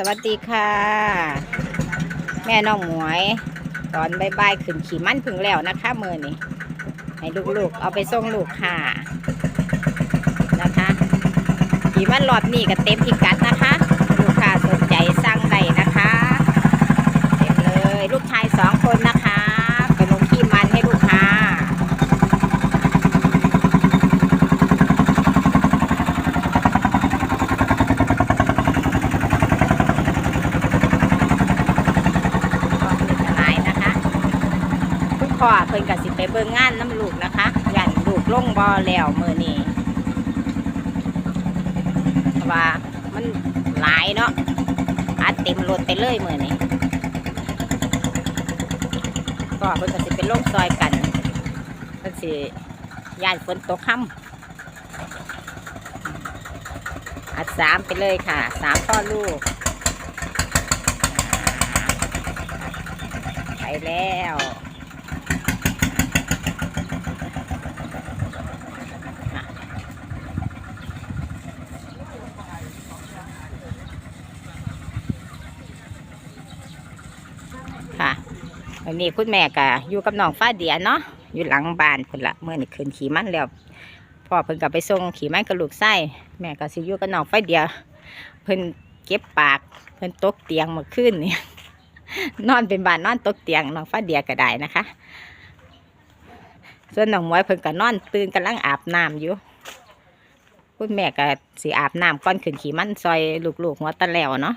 สวัสดีค่ะ แม่น้องหมวย ตอนบ่ายขึ้นขี่มันพึ่งแล้วนะคะมือนี่ให้ลูกๆ เอาไปส่งลูกค่ะ นะคะ ขี่มันรอบนี้ก็เต็มพิกัดนะคะ ลูกค้าสนใจสั่งได้นะคะเต็มเลย ลูกชายสองคนนะคะไปลงขี่มันให้ลูกค้า ก็มีสลายนะคะคุณ พ่อเพิ่นก็สิไปเบิ่งงานน้ำลูกนะคะยันลูกลงบ่อแล้วมือนี้ว่ามันหลายเนาะอัดเต็มรถไปเลยมือนี้ก็เพิ่นก็สิเป็นลงซอยกันเพิ่นสิย่านฝนตกค่ำอัดสามไปเลยค่ะสามพ่อลูกไปแล้วอะค่ะ วันนี้คุณแม่ก็อยู่กับน้องฟ้าเดียเนาะอยู่หลังบ้านคนละเมื่อนี่คืนขี่มันแล้วพ่อเพิ่นก็ไปส่งขี่มันกับลูกไส้แม่ก็สิอยู่กับน้องฟ้าเดียเพิ่นเก็บปากเพิ่นตกเตียงมื่อคืนนี่นอนเป็นบ้านนอนตกเตียงน้องฟ้าเดียก็ได้นะคะ ส่วนน้องมวยเพิ่นก็นอนตื่นกำลังอาบน้ำอยู่คุณแม่ก็สิอาบน้ำก่อนขึ้นขี่มันซอยลูกๆหัวตะแล้วเนาะ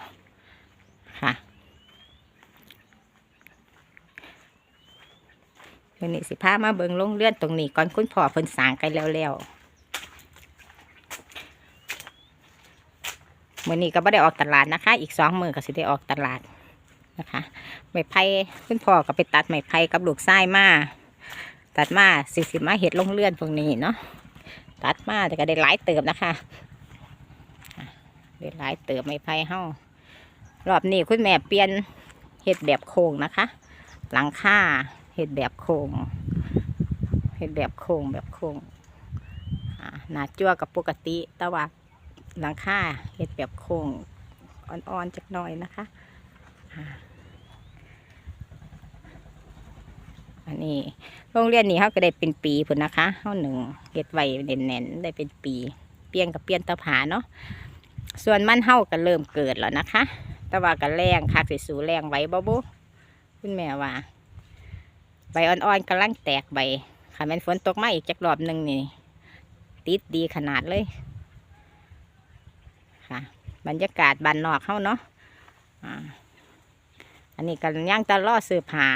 ค่ะ วันนี้สิพามาเบิงลงเลื่อนตรงนี้ก่อนคุณพ่อเพิ่นสางกันแล้วๆมื่อนี้ก็ไม่ได้ออกตลาดนะคะ อีกสองมือก็สิได้ออกตลาดนะคะไม้ไผ่คุณพ่อก็ไปตัดไม้ไผ่กับลูกไส้มาตัดมาสี่สิบมาเห็ดลงเลื่อนพวกนี้เนาะตัดมาแต่ก็ได้หลายเติบนะคะอะได้หลายเติบไม้ไผ่เฮารอบนี้คุณแม่เปลี่ยนเห็ดแบบโค้งนะคะ หลังคา เห็ดแบบโค้งเห็ดแบบโค้งแบบโค้งหนาจั่วกับปกติ แต่ว่าหลังคาเห็ดแบบโค้งอ่อนๆจักหน่อยนะคะอันนี้โรงเรียนนี้เขาก็ได้เป็นปีพุ่นนะคะเขาหนึ่งเก็ดไว้เน่นๆได้เป็นปี เปลี่ยนกับเปลี่ยนตะผาเนาะส่วนมันเฮาก็เริ่มเกิดแล้วนะคะ แต่ว่าก็แรงคักสิสูแรงไว้บ่บุคุณแม่ว่า ใบอ่อนๆกำลังแตกใบค่ะแมันฝนตกมาอีกจักรอบหนึ่งนี่ ติดดีขนาดเลย ค่ะ บรรยากาศบานนอกเขาเนาะอันนี้ก็ย่างตะล่อเสือผา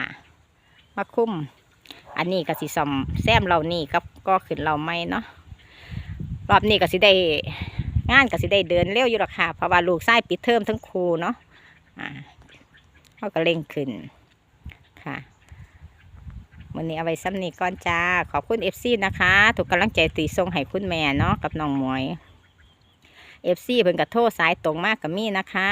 มาคุ้ม อันนี้ก็สิซ่อมแซมเรานี่ก็ก็ขึ้นเราไม่เนาะรอบนี้ก็สิได้งานก็สิได้เดินเร็วอยู่หรอกค่ะ เพราะว่าลูกไส้ปิดเทอมทั้งครูเนาะอ่าเขาก็เร่งขึ้นค่ะ วันนี้เอาไว้ซ้ำนี้ก่อนจ้า ขอบคุณเอฟซีนะคะ ถูกกำลังใจตีทรงให้คุณแม่เนาะกับน้องหมวยเอฟซีเพิ่นกับโทษสายตรงมากกับมี่นะคะ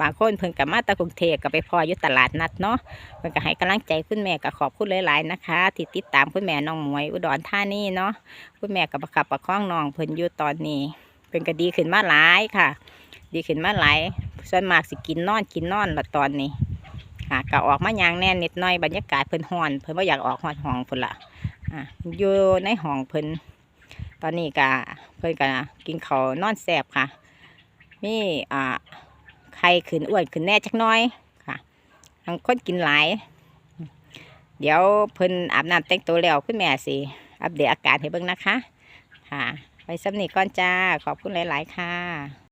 บางคนเพิ่นกับมาตะกรุงเทพกับไปพออยู่ตลาดนัดเนาะเพิ่นก็ให้กำลังใจคุณแม่ก็ขอบคุณหลายๆนะคะที่ติดตามคุณแม่น้องหมวยอุดรธานีเนาะคุณแม่กับประคับประคองน้องเพิ่นอยู่ตอนนี้เพิ่นก็ดีขึ้นมาหลายค่ะ ดีขึ้นมาหลายส่วนมากสิกินนอนกินนอนละตอนนี้ ค่ะก็ออกมายางแน่นนิดหน่อยบรรยากาศเพิ่นฮ้อน เพิ่นว่าอยากออกฮอดห้องเพิ่นละอะอยู่ในห้องเพิ่นตอนนี้ก็เพิ่นก็กินข้าวนอนแสบค่ะ มีอ่าไข่ขึ้นอ้วนขึ้นแน่จักน้อยค่ะบางคนกินหลาย เดี๋ยวเพิ่นอาบน้ำแต่งตัวแล้วคุณแม่สิอัปเดตอาการให้เบิ่งนะคะ ค่ะ ไปสำนีก่อนจ้า ขอบคุณหลาย ๆ ค่ะ